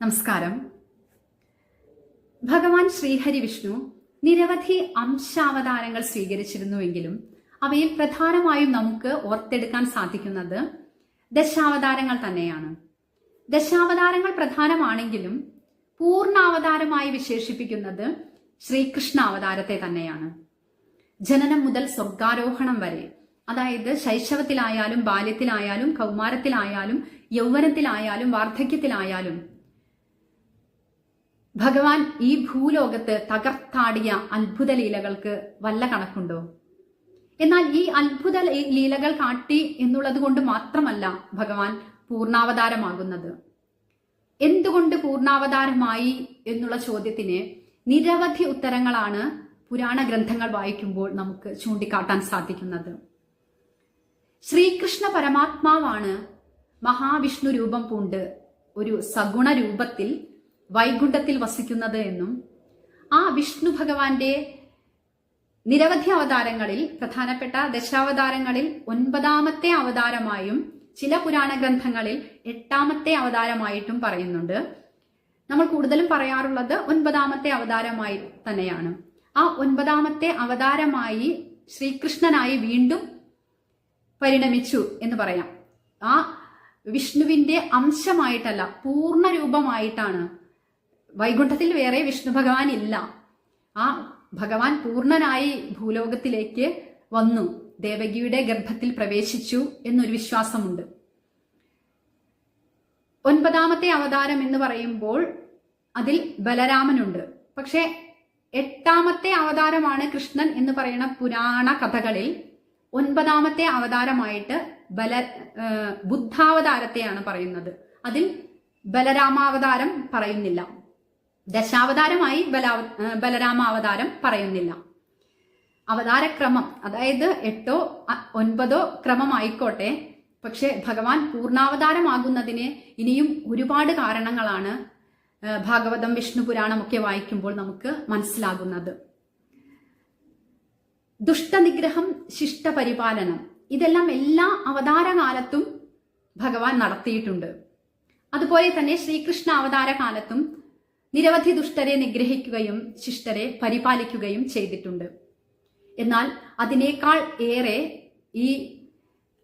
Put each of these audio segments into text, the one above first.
നമസ്കാരം. ഭഗവാൻ ശ്രീഹരി വിഷ്ണു നിരവധി അംശാവതാരങ്ങൾ സ്വീകരിച്ചിരുന്നുവെങ്കിലും അവയിൽ പ്രധാനമായും നമുക്ക് ഓർത്തെടുക്കാൻ സാധിക്കുന്നത് ദശാവതാരങ്ങൾ തന്നെയാണ്. ദശാവതാരങ്ങൾ പ്രധാനമാണെങ്കിലും പൂർണാവതാരമായി വിശേഷിപ്പിക്കുന്നത് ശ്രീകൃഷ്ണ അവതാരത്തെ തന്നെയാണ്. ജനനം മുതൽ സ്വർഗാരോഹണം വരെ അതായത് ശൈശവത്തിലായാലും ബാല്യത്തിലായാലും കൗമാരത്തിലായാലും യൗവനത്തിലായാലും വാർദ്ധക്യത്തിലായാലും ഭഗവാൻ ഈ ഭൂലോകത്ത് തകർത്താടിയ അത്ഭുത ലീലകൾക്ക് വല്ല കണക്കുണ്ടോ? എന്നാൽ ഈ അത്ഭുത ലീലകൾ കാട്ടി എന്നുള്ളത് കൊണ്ട് മാത്രമല്ല ഭഗവാൻ പൂർണാവതാരമാകുന്നത്. എന്തുകൊണ്ട് പൂർണാവതാരമായി എന്നുള്ള ചോദ്യത്തിന് നിരവധി ഉത്തരങ്ങളാണ് പുരാണ ഗ്രന്ഥങ്ങൾ വായിക്കുമ്പോൾ നമുക്ക് ചൂണ്ടിക്കാട്ടാൻ സാധിക്കുന്നത്. ശ്രീകൃഷ്ണ പരമാത്മാവാണ് മഹാവിഷ്ണു രൂപം പൂണ്ട് ഒരു സഗുണ രൂപത്തിൽ വൈകുണ്ഠത്തിൽ വസിക്കുന്നത് എന്നും ആ വിഷ്ണു ഭഗവാന്റെ നിരവധി അവതാരങ്ങളിൽ പ്രധാനപ്പെട്ട ദശാവതാരങ്ങളിൽ ഒൻപതാമത്തെ അവതാരമായും ചില പുരാണ ഗ്രന്ഥങ്ങളിൽ എട്ടാമത്തെ അവതാരമായിട്ടും പറയുന്നുണ്ട്. നമ്മൾ കൂടുതലും പറയാറുള്ളത് ഒൻപതാമത്തെ അവതാരമായി തന്നെയാണ്. ആ ഒൻപതാമത്തെ അവതാരമായി ശ്രീകൃഷ്ണനായി വീണ്ടും പരിണമിച്ചു എന്ന് പറയാം. ആ വിഷ്ണുവിന്റെ അംശമായിട്ടല്ല പൂർണ രൂപമായിട്ടാണ് വൈകുണ്ഠത്തിൽ വേറെ വിഷ്ണു ഭഗവാൻ ഇല്ല. ആ ഭഗവാൻ പൂർണനായി ഭൂലോകത്തിലേക്ക് വന്നു. ദേവകിയുടെ ഗർഭത്തിൽ പ്രവേശിച്ചു എന്നൊരു വിശ്വാസമുണ്ട്. ഒൻപതാമത്തെ അവതാരം എന്ന് പറയുമ്പോൾ അതിൽ ബലരാമനുണ്ട്. പക്ഷേ എട്ടാമത്തെ അവതാരമാണ് കൃഷ്ണൻ എന്ന് പറയുന്ന പുരാണ കഥകളിൽ ഒൻപതാമത്തെ അവതാരമായിട്ട് ബല ബുദ്ധാവതാരത്തെയാണ് പറയുന്നത്. അതിൽ ബലരാമാവതാരം പറയുന്നില്ല. ദശാവതാരമായി ബല ബലരാമാവതാരം പറയുന്നില്ല. അവതാരക്രമം അതായത് എട്ടോ ഒൻപതോ ക്രമമായിക്കോട്ടെ. പക്ഷെ ഭഗവാൻ പൂർണാവതാരമാകുന്നതിന് ഇനിയും ഒരുപാട് കാരണങ്ങളാണ് ഭാഗവതം വിഷ്ണു പുരാണമൊക്കെ വായിക്കുമ്പോൾ നമുക്ക് മനസ്സിലാകുന്നത്. ദുഷ്ടനിഗ്രഹം ശിഷ്ടപരിപാലനം ഇതെല്ലാം എല്ലാ അവതാരകാലത്തും ഭഗവാൻ നടത്തിയിട്ടുണ്ട്. അതുപോലെ തന്നെ ശ്രീകൃഷ്ണ അവതാര കാലത്തും നിരവധി ദുഷ്ടരെ നിഗ്രഹിക്കുകയും ശിഷ്ടരെ പരിപാലിക്കുകയും ചെയ്തിട്ടുണ്ട്. എന്നാൽ അതിനേക്കാൾ ഏറെ ഈ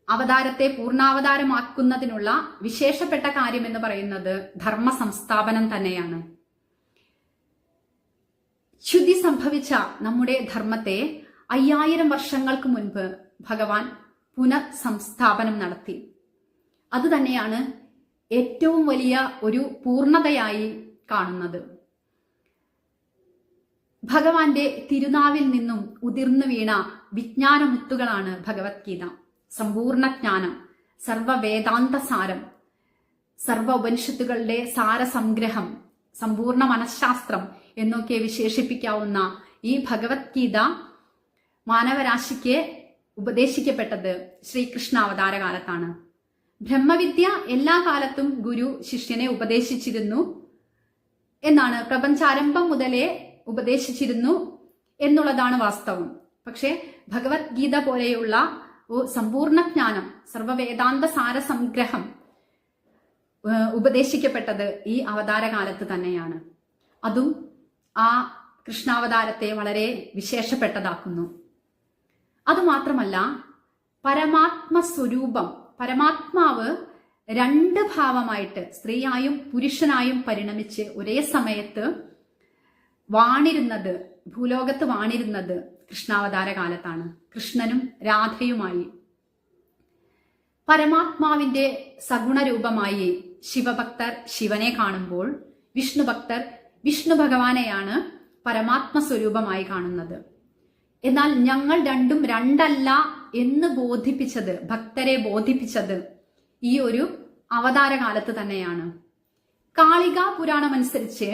അവതാരത്തെ പൂർണാവതാരമാക്കുന്നതിനുള്ള വിശേഷപ്പെട്ട കാര്യം എന്ന് പറയുന്നത് ധർമ്മ സംസ്ഥാപനം തന്നെയാണ്. ശുദ്ധി സംഭവിച്ച നമ്മുടെ ധർമ്മത്തെ അയ്യായിരം വർഷങ്ങൾക്ക് മുൻപ് ഭഗവാൻ പുനഃസംസ്ഥാപനം നടത്തി. അതുതന്നെയാണ് ഏറ്റവും വലിയ ഒരു പൂർണതയായി കാണുന്നത്. ഭഗവാന്റെ തിരുനാവിൽ നിന്നും ഉതിർന്നു വീണ വിജ്ഞാനമുത്തുകളാണ് ഭഗവത്ഗീത. സമ്പൂർണ ജ്ഞാനം സർവവേദാന്ത സാരം സർവ ഉപനിഷത്തുകളുടെ സാരസംഗ്രഹം സമ്പൂർണ മനഃശാസ്ത്രം എന്നൊക്കെ വിശേഷിപ്പിക്കാവുന്ന ഈ ഭഗവത്ഗീത മാനവരാശിക്ക് ഉപദേശിക്കപ്പെട്ടത് ശ്രീകൃഷ്ണ അവതാര കാലത്താണ് ബ്രഹ്മവിദ്യ എല്ലാ കാലത്തും ഗുരു ശിഷ്യനെ ഉപദേശിച്ചിരുന്നു. എന്നാണ് പ്രപഞ്ചാരംഭം മുതലേ ഉപദേശിച്ചിരുന്നു എന്നുള്ളതാണ് വാസ്തവം. പക്ഷേ ഭഗവത്ഗീത പോലെയുള്ള സമ്പൂർണ ജ്ഞാനം സർവവേദാന്ത സാരസംഗ്രഹം സംഗ്രഹം ഉപദേശിക്കപ്പെട്ടത് ഈ അവതാര കാലത്ത് തന്നെയാണ്. അതും ആ കൃഷ്ണാവതാരത്തെ വളരെ വിശേഷപ്പെട്ടതാക്കുന്നു. അതുമാത്രമല്ല പരമാത്മ സ്വരൂപം പരമാത്മാവ് രണ്ട് ഭാവമായിട്ട് സ്ത്രീയായും പുരുഷനായും പരിണമിച്ച് ഒരേ സമയത്ത് വാണിരുന്നത് ഭൂലോകത്ത് വാണിരുന്നത് കൃഷ്ണാവതാര കാലത്താണ്. കൃഷ്ണനും രാധയുമായി. പരമാത്മാവിന്റെ സഗുണരൂപമായി ശിവഭക്തർ ശിവനെ കാണുമ്പോൾ വിഷ്ണു ഭക്തർ വിഷ്ണു ഭഗവാനെയാണ് പരമാത്മ സ്വരൂപമായി കാണുന്നത്. എന്നാൽ ഞങ്ങൾ രണ്ടും രണ്ടല്ല എന്ന് ബോധിപ്പിച്ചത് ഭക്തരെ ബോധിപ്പിച്ചത് ഈ ഒരു അവതാര കാലത്ത് തന്നെയാണ്. കാളിക പുരാണമനുസരിച്ച്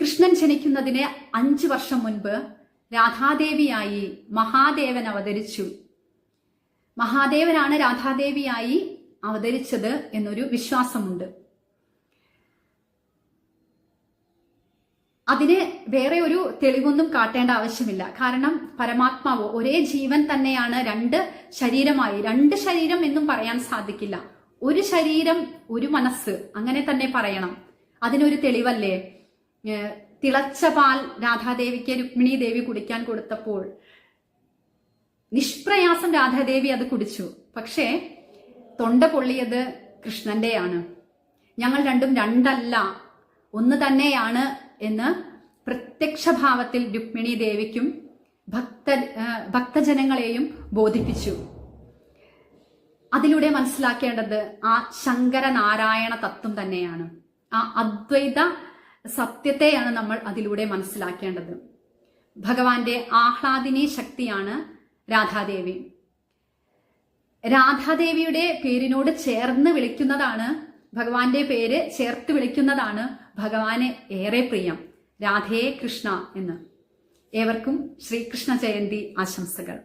കൃഷ്ണൻ ജനിക്കുന്നതിന് അഞ്ച് വർഷം മുൻപ് രാധാദേവിയായി മഹാദേവൻ അവതരിച്ചു. മഹാദേവനാണ് രാധാദേവിയായി അവതരിച്ചത് എന്നൊരു വിശ്വാസമുണ്ട്. അതിന് വേറെ ഒരു തെളിവൊന്നും കാട്ടേണ്ട ആവശ്യമില്ല. കാരണം പരമാത്മാവ് ഒരേ ജീവൻ തന്നെയാണ് രണ്ട് ശരീരമായി. രണ്ട് ശരീരം എന്നും പറയാൻ സാധിക്കില്ല. ഒരു ശരീരം ഒരു മനസ്സ് അങ്ങനെ തന്നെ പറയണം. അതിനൊരു തെളിവല്ലേ? തിളച്ച പാൽ രാധാദേവിക്ക് രുക്മിണി ദേവി കുടിക്കാൻ കൊടുത്തപ്പോൾ നിഷ്പ്രയാസം രാധാദേവി അത് കുടിച്ചു. പക്ഷേ തൊണ്ട പൊള്ളിയത് കൃഷ്ണന്റെയാണ്. ഞങ്ങൾ രണ്ടും രണ്ടല്ല. ഒന്ന് തന്നെയാണ് എന്ന് പ്രത്യക്ഷഭാവത്തിൽ രുക്മിണി ദേവിക്കും ഭക്ത ഭക്തജനങ്ങളെയും ബോധിപ്പിച്ചു. അതിലൂടെ മനസ്സിലാക്കേണ്ടത് ആ ശങ്കരനാരായണ തത്വം തന്നെയാണ്. ആ അദ്വൈത സത്യത്തെയാണ് നമ്മൾ അതിലൂടെ മനസ്സിലാക്കേണ്ടത്. ഭഗവാന്റെ ആഹ്ലാദിനി ശക്തിയാണ് രാധാദേവി. രാധാദേവിയുടെ പേരിനോട് ചേർന്ന് വിളിക്കുന്നതാണ് ഭഗവാന്റെ പേര് ചേർത്ത് വിളിക്കുന്നതാണ് ഭഗവാന് ഏറെ പ്രിയം. രാധേ കൃഷ്ണ എന്ന്. ഏവർക്കും ശ്രീകൃഷ്ണ ജയന്തി ആശംസകൾ.